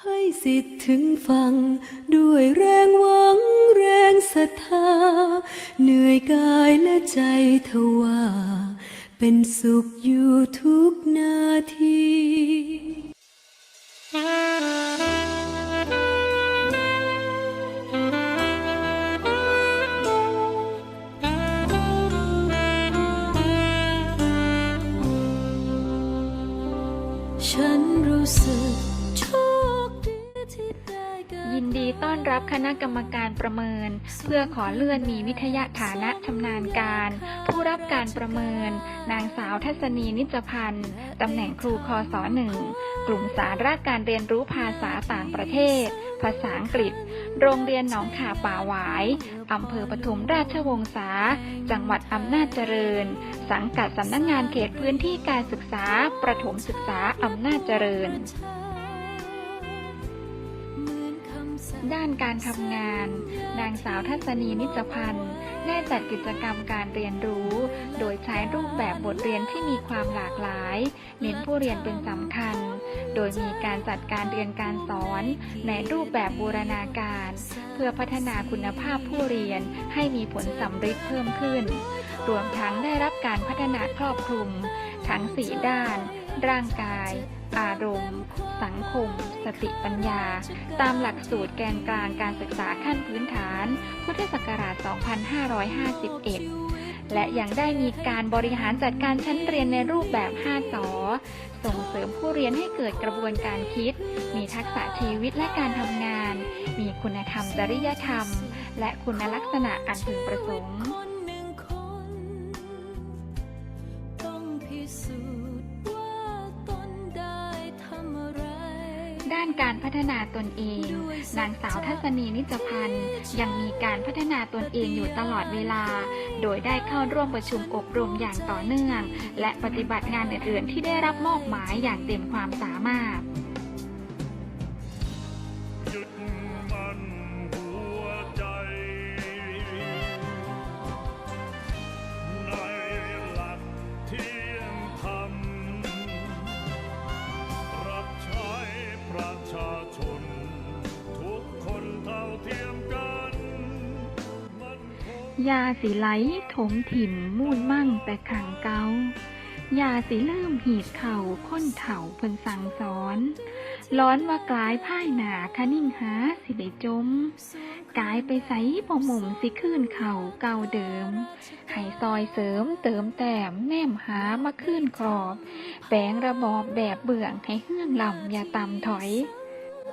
ให้สิทธิ์ถึงฟังด้วยแรงหวังแรงศรัทธา เหนื่อยกายและใจทว่า เป็นสุขอยู่ทุกนาทีฉันรู้สึก ยินดีต้อนรับคณะกรรมการประเมิน เพื่อขอเลื่อนมีวิทยาฐานะชำนาญการ ผู้รับการประเมิน นางสาวทัศนีนิจพันธ์ตำแหน่งครูคอสอหนึ่งกลุ่มสาระการเรียนรู้ภาษาต่างประเทศ ภาษาอังกฤษ โรงเรียนหนองขาป่าหวายอำเภอปทุมราชวงศาจังหวัดอำนาจเจริญ สังกัดสำนักงานเขตพื้นที่การศึกษา ประถมศึกษาอำนาจเจริญ ด้านการทำงาน นางสาวทัศนีนิจพันธ์ได้จัดกิจกรรมการเรียนรู้ โดยใช้รูปแบบบทเรียนที่มีความหลากหลาย เน้นผู้เรียนเป็นสำคัญ โดยมีการจัดการเรียนการสอนในรูปแบบบูรณาการ เพื่อพัฒนาคุณภาพผู้เรียนให้มีผลสำฤทธิ์เพิ่มขึ้น รวมทั้งได้รับการพัฒนาครอบคลุม ทั้งสี่ด้าน ร่างกาย อารมณ์ สังคม สติปัญญา ตามหลักสูตรแกนกลางการศึกษาขั้นพื้นฐาน พุทธศักราช 2551 และยังได้มีการบริหารจัดการชั้นเรียนในรูปแบบ 5สอส่งเสริมผู้เรียนให้เกิดกระบวนการคิด มีทักษะชีวิตและการทำงาน มีคุณธรรมจริยธรรม และคุณลักษณะอันพึงประสงค์ ด้านการพัฒนาตนเอง นางสาวทัศนีนิจพันธ์ยังมีการพัฒนาตนเองอยู่ตลอดเวลา โดยได้เข้าร่วมประชุมอบรมอย่างต่อเนื่อง และปฏิบัติงานอื่นๆที่ได้รับมอบหมายอย่างเต็มความสามารถ ยาสีไหลถมถิ่นมูนมั่งแต่ขังเกายาสีเริ่มหีดเข่าค้นเถ่าเพิ่นสั่งสอนร้อนว่ากลายพ่ายหนาคะนิ่งหาสิได้จม กายไปใสบ่หม่มสิขึ้นเข่าเก่าเดิมให้ซอยเสริมเติมแต้มแนมหามาขึ้นครอบ แปลงระบอบแบบเบื่องให้เฮื่องลำอย่าต่ำถอย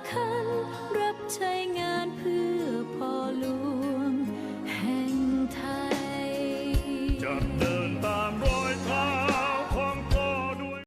คันรับใช้งานเพื่อพอหลว ง